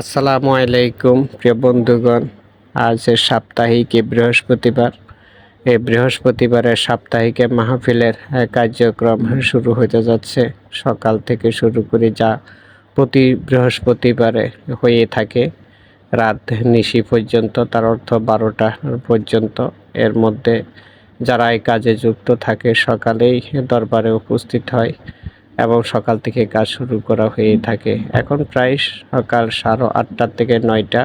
আসসালামু আলাইকুম, প্রিয় বন্ধুগণ। আজ সাপ্তাহিক বৃহস্পতিবার। এই বৃহস্পতিবারের সাপ্তাহিক এ মাহফিলের কার্যক্রম শুরু হতে যাচ্ছে। সকাল থেকে শুরু করে যা প্রতি বৃহস্পতিবারে হয়ে থাকে, রাত নিশি পর্যন্ত, তার অর্থ বারোটা পর্যন্ত। এর মধ্যে যারা এই কাজে যুক্ত থাকে, সকালেই দরবারে উপস্থিত হয়। এবং সকাল থেকে কাজ শুরু করা হয়ে থাকে। এখন প্রায় সকাল সাড়ে আটটা থেকে নয়টা।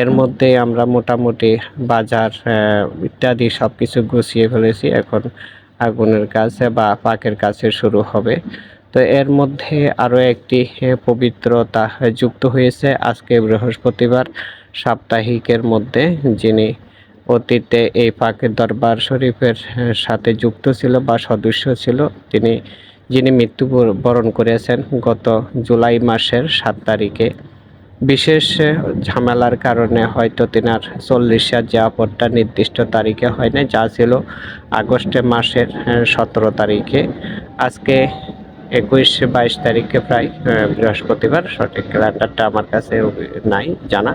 এর মধ্যে আমরা মোটামুটি বাজার ইত্যাদি সব কিছু গুছিয়ে ফেলেছি। এখন আগুনের কাছে বা পাকের কাছে শুরু হবে। তো এর মধ্যে আরও একটি পবিত্রতা যুক্ত হয়েছে আজকে বৃহস্পতিবার সাপ্তাহিকের মধ্যে। যিনি অতীতে এই পাকের দরবার শরীফের সাথে যুক্ত ছিল বা সদস্য ছিল, তিনি যিনি মৃত্যুবরণ করেছেন গত জুলাই মাসের সাত তারিখে। বিশেষ ঝামেলার কারণে হয়তো তিনার চল্লিশার জিয়াপটটা নির্দিষ্ট তারিখে হয় না যা ছিল আগস্টে মাসের সতেরো তারিখে। আজকে একুশ বাইশ তারিখে প্রায় বৃহস্পতিবার সঠিক ক্যালেন্ডারটা আমার কাছে নাই জানা।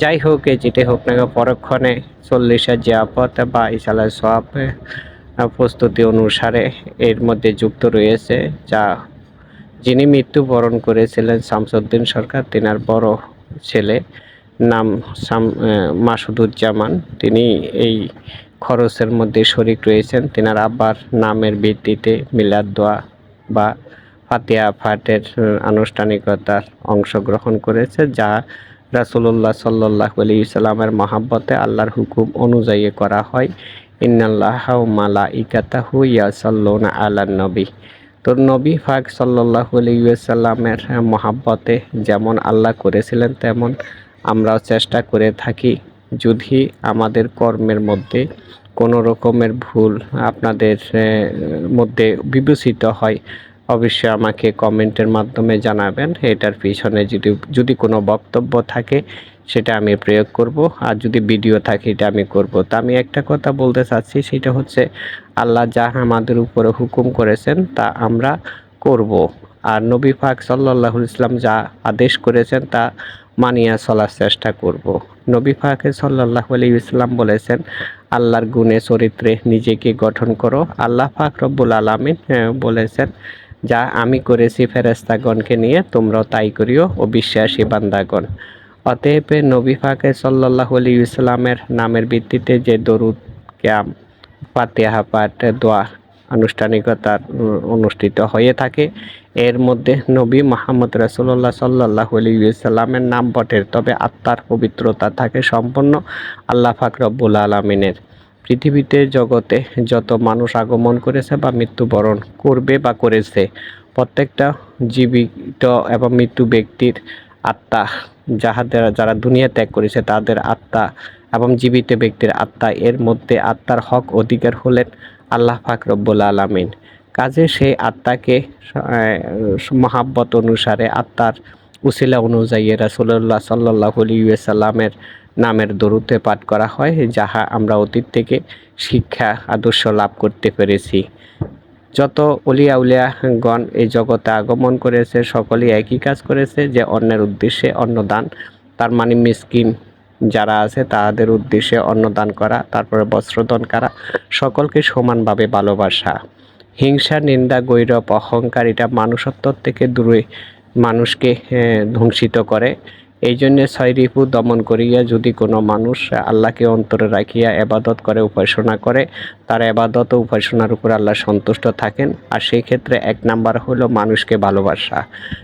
যাই হোক যেটি হোক না পরক্ষণে চল্লিশের জিয়াপত বা ইসালা সব প্রস্তুতি অনুসারে এর মধ্যে যুক্ত রয়েছে, যা যিনি মৃত্যুবরণ করেছিলেন শামসুদ্দিন সরকার, তিনার বড় ছেলে নাম মাসুদুজ্জামান। তিনি এই খরচের মধ্যে শরিক রয়েছেন। তিনার আব্বার নামের ভিত্তিতে মিলাদ দোয়া বা ফাতিয়া ফাটের আনুষ্ঠানিকতার অংশগ্রহণ করেছে, যা রাসুল্লাহ সাল্লাহ আলী ইসলামের মহাব্বতে আল্লাহর হুকুম অনুযায়ী করা হয়। ইন্নাল্লাহ মালা ইকাতাহু ইয়াসাল্লুনা আলা নবী। তো নবী ফাক সাল্লাহ আলাইসাল্লামের মহাব্বতে যেমন আল্লাহ করেছিলেন, তেমন আমরাও চেষ্টা করে থাকি। যদি আমাদের কর্মের মধ্যে কোনো রকমের ভুল আপনাদের মধ্যে বিবেচিত হয় অবশ্যই আমাকে কমেন্টের মাধ্যমে জানাবেন, এটার পিছনে যদি যদি কোনো বক্তব্য থাকে, সেটা আমি প্রয়োগ করব। আর যদি ভিডিও থাকে, এটা আমি করব। তা আমি একটা কথা বলতে চাচ্ছি, সেটা হচ্ছে আল্লাহ যা আমাদের উপরে হুকুম করেছেন, তা আমরা করব। আর নবী পাক সাল্লাহ ইসলাম যা আদেশ করেছেন, তা মানিয়া চলার চেষ্টা করব। নবী পাক সাল্লাহ আলী ইসলাম বলেছেন, আল্লাহর গুণে চরিত্রে নিজেকে গঠন করো। আল্লাহ পাক রব্বুল আলমিন বলেছেন যা আমি করেছি ফেরেস্তাগণকে নিয়ে তোমরাও তাই করিও ও বিশ্বাসী বান্দাগণ। অতএব নবী পাকে সাল্লাহ আলী ইসলামের নামের ভিত্তিতে যে দরুদ ক্যাম ফাতিহা পাঠ দোয়া আনুষ্ঠানিকতা উম, অনুষ্ঠিত হয়ে থাকে এর মধ্যে নবী মোহাম্মদ রাসুল্লাহ সাল্লাহ আলিয়াল্লামের নাম বটের তবে আত্মার পবিত্রতা থাকে সম্পূর্ণ আল্লাহ ফাকরব্বুল আলমিনের। পৃথিবীতে জগতে যত মানুষ আগমন করেছে বা মৃত্যুবরণ করবে বা করেছে, প্রত্যেকটা জীবিত এবং মৃত্যু ব্যক্তির আত্মা যাহাদের, যারা দুনিয়া ত্যাগ করেছে, তাদের আত্মা এবং জীবিত ব্যক্তির আত্মা, এর মধ্যে আত্মার হক অধিকার হলেন আল্লাহ পাক রব্বুল আলামিন। কাজে সেই আত্মাকে মহাব্বত অনুসারে আত্মার উসিলা অনুযায়ী রাসুল্লাহ সাল্লাহ সাল্লামের নামের দরুতে পাঠ করা হয়, যাহা আমরা অতীত থেকে শিক্ষা, আদর্শ লাভ করতে পেরেছি। যত অলিয়া উলিয়াগণ এই জগতে আগমন করেছে, সকলেই একই কাজ করেছে যে অন্যের উদ্দেশ্যে অন্নদান। তার মানে মিসকিন যারা আছে, তাদের উদ্দেশ্যে অন্নদান করা, তারপরে বস্ত্রদান করা, সকলকে সমানভাবে ভালোবাসা। হিংসা, নিন্দা, গৈরব, অহংকার, এটা মানুষত্ব থেকে দূরে মানুষকে ধ্বংসিত করে। এই জন্যে ছয় রিপু দমন করিয়া যদি কোনো মানুষ আল্লাহকে অন্তরে রাখিয়া এবাদত করে, উপাসনা করে, তার এবাদত ও উপাসনার উপর আল্লাহ সন্তুষ্ট থাকেন। আর সেই ক্ষেত্রে এক নাম্বার হলো মানুষকে ভালোবাসা।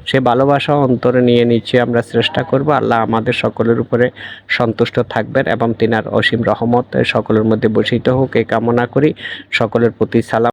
সে ভালোবাসা অন্তরে নিয়ে নিচ্ছে আমরা চেষ্টা করব। আল্লাহ আমাদের সকলের উপরে সন্তুষ্ট থাকবেন এবং তিনার অসীম রহমত সকলের মধ্যে বসিত হোক। এই কামনা করি। সকলের প্রতি সালাম।